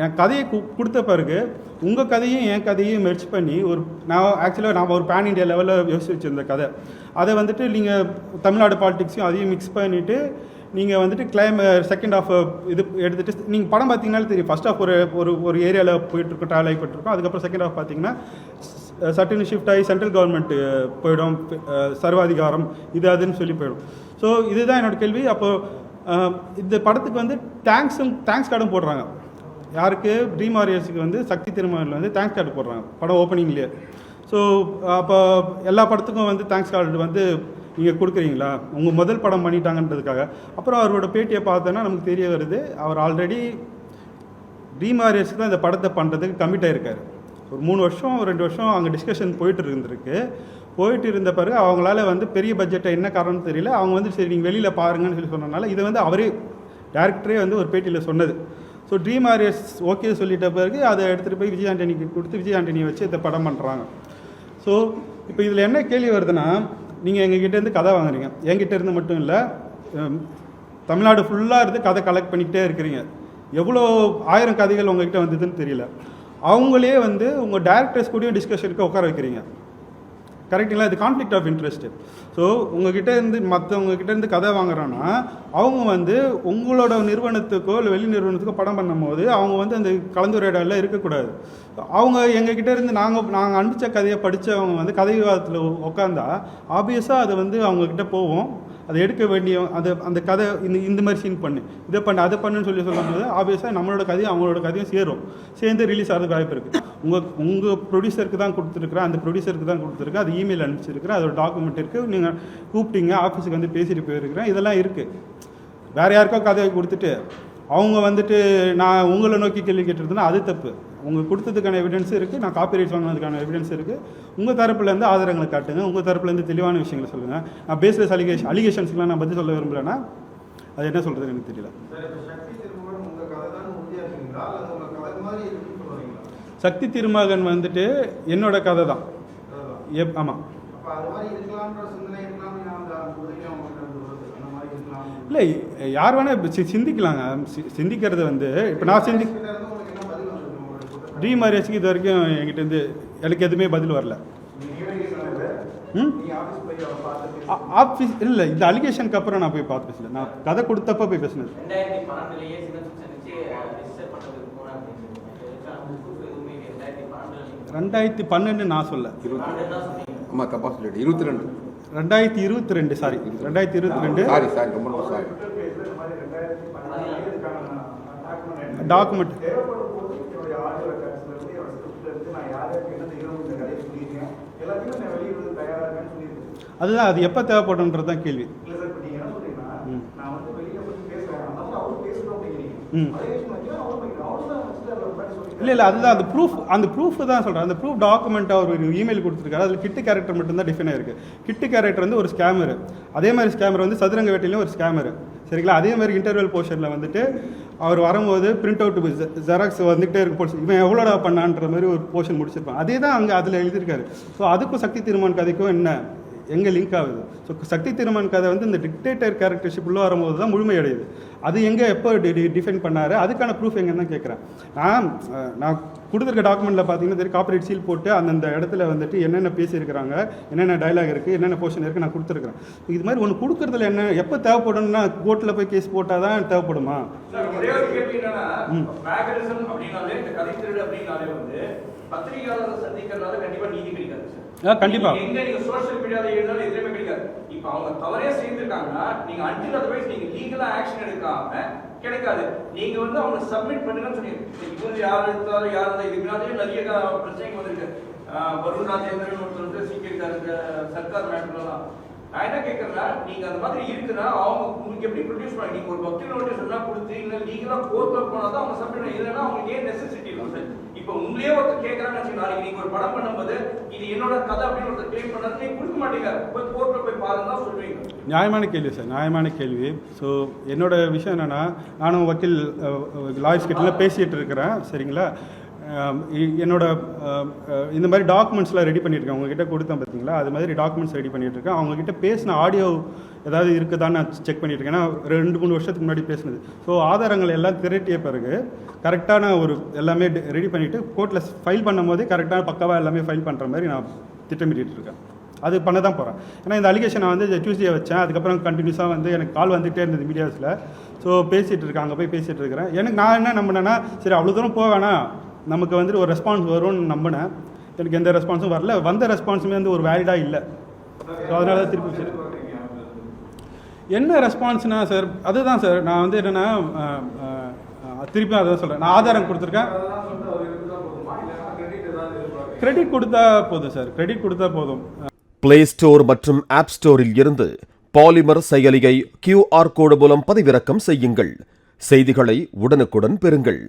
எனக்கு கதையை கு கொடுத்த பிறகு உங்கள் கதையும் என் கதையும் மெர்ச் பண்ணி ஒரு நான் ஆக்சுவலாக நான் ஒரு பேன் இண்டியா லெவலில் யோசிச்சு வச்சுருந்த கதை. அதை வந்துட்டு நீங்கள் தமிழ்நாடு பாலிடிக்ஸையும் அதையும் மிக்ஸ் பண்ணிவிட்டு நீங்கள் வந்துட்டு கிளைம் செகண்ட் ஆஃப் இது எடுத்துகிட்டு நீங்கள் படம் பார்த்தீங்கனாலே தெரியும். ஃபர்ஸ்ட் ஆஃப் ஒரு ஒரு ஒரு ஏரியாவில் போயிட்டுருக்கோம் ட்ராவல் ஆகி போயிட்டுருக்கோம். அதுக்கப்புறம் செகண்ட் ஆஃப் பார்த்தீங்கன்னா சட்டின் ஷிஃப்ட் ஆகி சென்ட்ரல் கவர்மெண்ட் போயிடும் சர்வாதிகாரம் இது அதுன்னு சொல்லி போயிடும். ஸோ இதுதான் என்னோடய கேள்வி. அப்போது இந்த படத்துக்கு வந்து தேங்க்ஸும் தேங்க்ஸ் கார்டும் போடுறாங்க. யாருக்கு? ட்ரீம் வாரியர்ஸுக்கு வந்து சக்தி திருமணில் வந்து தேங்க்ஸ் கார்டு போடுறாங்க படம் ஓப்பனிங்லேயே ஸோ அப்போ எல்லா படத்துக்கும் வந்து தேங்க்ஸ் கார்டு வந்து நீங்கள் கொடுக்குறீங்களா? உங்கள் முதல் படம் பண்ணிட்டாங்கன்றதுக்காக. அப்புறம் அவரோட பேட்டியை பார்த்தோன்னா நமக்கு தெரிய வருது அவர் ஆல்ரெடி ட்ரீம் வாரியர்ஸ்க்கு தான் இந்த படத்தை பண்ணுறதுக்கு கமிட் ஆகிருக்கார் ஒரு மூணு வருஷம் ஒரு ரெண்டு வருஷம் அங்கே டிஸ்கஷன் போயிட்டு இருந்திருக்கு. போயிட்டு இருந்த பிறகு அவங்களால வந்து பெரிய பட்ஜெட்டை என்ன காரணம்னு தெரியல. அவங்க வந்து சரி நீங்கள் வெளியில் பாருங்கன்னு சொல்லி சொன்னனால இதை வந்து அவரே டேரக்டரே வந்து ஒரு பேட்டியில் சொன்னது. ஸோ ட்ரீம் ஆரியர்ஸ் ஓகே சொல்லிட்ட பிறகு அதை எடுத்துகிட்டு போய் விஜய் ஆண்டனிக்கு கொடுத்து விஜய் ஆண்டனியை வச்சு இதை படம் பண்ணுறாங்க ஸோ இப்போ இதில் என்ன கேள்வி வருதுன்னா நீங்கள் எங்ககிட்டேருந்து கதை வாங்குறீங்க. என்கிட்ட இருந்து மட்டும் இல்லை தமிழ்நாடு ஃபுல்லாக இருந்து கதை கலெக்ட் பண்ணிக்கிட்டே இருக்கிறீங்க. எவ்வளோ ஆயிரம் கதைகள் உங்ககிட்ட வந்ததுன்னு தெரியல. அவங்களே வந்து உங்கள் டேரக்டர்ஸ் கூடயும் டிஸ்கஷனுக்கு உட்கார வைக்கிறீங்க. கரெக்டுங்களா இது கான்ஃப்ளிக்ட் ஆஃப் இன்ட்ரெஸ்ட்டு ஸோ உங்ககிட்ட இருந்து மற்றவங்க கிட்ட இருந்து கதை வாங்குறோன்னா அவங்க வந்து உங்களோட நிறுவனத்துக்கோ இல்லை வெளி நிறுவனத்துக்கோ படம் பண்ணும்போது அவங்க வந்து அந்த கலந்துரையாடலில் இருக்கக்கூடாது. அவங்க எங்ககிட்ட இருந்து நாங்கள் நாங்கள் அனுப்பிச்ச கதையை படித்தவங்க வந்து கதை விவாதத்தில் உட்காந்தா ஆப்வியஸாக அது வந்து அவங்கக்கிட்ட போவோம் அதை எடுக்க வேண்டிய அது அந்த கதை இந்த இந்த மாதிரி சீன் பண்ணு. இதை பண்ணு அதை பண்ணுன்னு சொல்லி சொல்லும்போது ஆப்வியஸாக நம்மளோட கதையும் அவங்களோட கதையும் சேரும். சேர்ந்து ரிலீஸ் ஆகிறது வாய்ப்பு இருக்குது உங்கள் உங்கள் ப்ரொடியூசருக்கு தான் கொடுத்துருக்குறேன் அந்த ப்ரொடியூசருக்கு தான் கொடுத்துருக்கேன் அது இமெயில் அனுப்பிச்சிருக்கிறேன் அதோட டாக்குமெண்ட் இருக்குது நீங்கள் கூப்பிட்டீங்க ஆஃபீஸுக்கு வந்து பேசிட்டு போயிருக்கிறேன். இதெல்லாம் இருக்குது வேறு யாருக்கோ கதையை கொடுத்துட்டு அவங்க வந்துட்டு நான் உங்களை நோக்கி கேள்வி கேட்டிருந்தேன்னா அது தப்பு. உங்கள் கொடுத்ததுக்கான எவிடன்ஸ் இருக்குது நான் காப்பிரைட்ஸ் வாங்கினதுக்கான எவிடன்ஸ் இருக்குது உங்கள் தரப்புலேருந்து ஆதாரங்களை காட்டுங்க உங்கள் தரப்புலேருந்து தெளிவான விஷயங்களை சொல்லுங்கள் நான் பேஸ்லெஸ் அலிகேஷன் அலிகேஷன்ஸ்க்குலாம் நான் பதில் சொல்ல விரும்பலைன்னா அது என்ன சொல்கிறது எனக்கு தெரியல. சக்தி திருமகன் வந்துட்டு என்னோட கதை தான். எப் ஆமாம் இல்லை யார் வேணால் சிந்திக்கலாங்க. சிந்திக்கிறது வந்து இப்போ நான் சிந்தி கிட்ட இருந்து உங்களுக்கு என்ன பதில் வந்திருக்கு உங்களுடைய கூட்டத்துல? ட்ரீ மேரேஜ்க்கு இது வரைக்கும் என்கிட்ட இருந்து எனக்கு எதுவுமே பதில் வரல. ஆஃபீஸ் இல்லை இந்த அலிகேஷனுக்கு அப்புறம் நான் போய் பார்த்து பேசல நான் கதை கொடுத்தப்ப போய் பேசினது. ரெண்டாயிரத்தி பன்னெண்டு நான் சொல்ல ஆமாம் தப்பா சொல்லிட்டு இருபத்தி ரெண்டு ரெண்டாயிரத்தி இருபத்தி ரெண்டு சாரி ரெண்டாயிரத்தி இருபத்தி ரெண்டு சாரி சாரி ரொம்ப சாரி ட்விட்டர் வைக்கிறேன் அவரு தான் வச்சுட்டு அதை முன்னாடி சொல்லிட்டு இல்லை இல்லை அதுதான் அந்த ப்ரூஃப் அந்த ப்ரூஃப் தான் சொல்கிறேன் அந்த ப்ரூஃப் டாக்குமெண்ட் அவர் ஒரு இமெயில் கொடுத்துருக்காரு. அதில் கிட்டு கேரக்டர் மட்டும்தான் டிஃபைன் ஆயிருக்கு. கிட்டு கேரக்டர் வந்து ஒரு ஸ்கேமர் அதே மாதிரி ஸ்கேமர் வந்து சதுரங்க வேட்டையிலும் ஒரு ஸ்கேமர் சரிங்களா? அதே மாதிரி இன்டர்வல் போர்ஷனில் வந்துட்டு அவர் வரும்போது பிரிண்ட் அவுட் ஜெராக்ஸ் வந்துகிட்டே இருக்க போர்ஷன் இவன் எவ்வளோடா பண்ணான்ற மாதிரி ஒரு போர்ஷன் முடிச்சிருப்பான். அதே தான் அங்கே அதில் எழுதியிருக்காரு. ஸோ அதுக்கும் சக்தி திருமன் கதைக்கும் என்ன? எங்கே லிங்க் ஆகுது? ஸோ சக்தி திருமன் கதை வந்து இந்த டிக்டேட்டர் கேரக்டர்ஷிப் உள்ள வரும்போது தான் முழுமையடையுது. அது எங்கே எப்போ டிஃபைன் பண்ணாரு? அதுக்கான ப்ரூஃப் எங்கன்னு தான் கேட்குறேன் நான் நான் கொடுத்துருக்க டாக்குமெண்ட்டில் பார்த்தீங்கன்னா தெரியும் காப்பரேட் சீல் போட்டு அந்தந்த இடத்துல வந்துட்டு என்னென்ன பேசியிருக்கிறாங்க என்னென்ன டைலாக் இருக்குது என்னென்ன போர்ஷன் இருக்குது நான் கொடுத்துருக்குறேன். இது மாதிரி ஒன்று கொடுக்குறதுல என்ன எப்போ தேவைப்படும்னா கோர்ட்டில் போய் கேஸ் போட்டால் தான் தேவைப்படுமா? பத்திரிகையாளரை சந்திக்கிறதுனால கண்டிப்பா நீதி கிடைக்காது சார். ஆ, கண்டிப்பா. நீங்க எங்க நீங்க சோஷியல் மீடியால எழுதாலும் எதுவுமே கிடைக்காது. இப்ப அவங்க தவறே செய்திருக்காங்கன்னா நீங்க அன்டில் அதர்வைஸ் நீங்க லீகலா ஆக்ஷன் எடுக்காம கிடைக்காது. நீங்க வந்து அவங்க சப்மிட் பண்ணுங்கன்னு சொன்னீங்க. இவங்க யார் எடுத்தாலும் யார் இருந்தா இதுக்கு முன்னாடியே நிறைய பிரச்சனைகள் வந்திருக்கு. ஆஹ் வருண் ராஜேந்திரன் ஒருத்தர் வந்து சீக்கிரம் சர்க்கார் மேட்டர்லாம் நான் என்ன கேட்கறேன்னா நீங்க அந்த மாதிரி இருக்குன்னா அவங்க உங்களுக்கு எப்படி ப்ரொடியூஸ் பண்ண நீங்க ஒரு பக்தி நோட்டீஸ் எல்லாம் கொடுத்து இல்ல லீகலா கோர்ட்ல போனாதான் அவங்க சப்மிட் இல்லைன்னா அவங்களுக்கு ஏன் நெசசிட்டி இருக்கும் சார்? இப்போ உங்களே ஒருத்தர் கேட்கறான்னு வச்சுக்கோங்க நாளைக்கு நீங்க ஒரு படம் பண்ணும்போது இது என்னோட கதை அப்படின்னு ஒருத்தர் கிளைம் பண்ணாரு நீங்க கொடுக்க மாட்டீங்க. போய் கோர்ட்ல போய் பாருங்க தான் சொல்றீங்க. நியாயமான கேள்வி சார் நியாயமான கேள்வி. ஸோ என்னோட விஷயம் என்னென்னா நானும் வக்கீல் லாயர்ஸ் கிட்டலாம் பேசிகிட்டு இருக்கிறேன் சரிங்களா? என்னோட இந்த மாதிரி டாக்குமெண்ட்ஸ்லாம் ரெடி பண்ணியிருக்கேன். உங்ககிட்ட கொடுத்தேன் பார்த்தீங்களா அது மாதிரி டாக்குமெண்ட்ஸ் ரெடி பண்ணிட்டு இருக்கேன் அவங்ககிட்ட பேசின ஆடியோ ஏதாவது இருக்குதான்னு நான் செக் பண்ணிட்டு இருக்கேன் ஏன்னா ரெண்டு மூணு வருஷத்துக்கு முன்னாடி பேசினது. ஸோ ஆதாரங்கள் எல்லாம் திரட்டிய பிறகு கரெக்டான ஒரு எல்லாமே ரெடி பண்ணிவிட்டு கோர்ட்டில் ஃபைல் பண்ணும் போதே கரெக்டான பக்காவாக எல்லாமே ஃபைல் பண்ணுற மாதிரி நான் திட்டமிட்டிட்டு இருக்கேன். அது பண்ண தான் போகிறேன் ஏன்னா இந்த அலிகேஷன் நான் வந்து டியூஸ்டே வச்சேன். அதுக்கப்புறம் கண்டினியூஸாக வந்து எனக்கு கால் வந்துகிட்டே இருந்தது மீடியாஸில் ஸோ பேசிகிட்டு இருக்கேன். அங்கே போய் பேசிகிட்டு இருக்கிறேன். எனக்கு நான் என்ன நம்பினேன்னா சரி அவ்வளோ தூரம் போக வேணாம் நமக்கு வந்துட்டு ஒரு ரெஸ்பான்ஸ் வரும்னு நம்பினேன். எனக்கு எந்த ரெஸ்பான்ஸும் வரல. வந்த ரெஸ்பான்ஸுமே வந்து ஒரு வேலிடாக இல்லை. ஸோ அதனால தான் திருப்பி சரி என்ன ரெஸ்பான்ஸ்னா சார் அதுதான் சார் நான் வந்து என்னென்னா திருப்பி அதான் சொல்கிறேன் நான் ஆதாரம் கொடுத்துருக்கேன். கிரெடிட் கொடுத்தா போதும் சார் கிரெடிட் கொடுத்தா போதும். பிளே ஸ்டோர் மற்றும் ஆப் ஸ்டோரில் இருந்து பாலிமர் செயலியை கியூஆர் கோடு மூலம் பதிவிறக்கம் செய்யுங்கள். செய்திகளை உடனுக்குடன் பெறுங்கள்.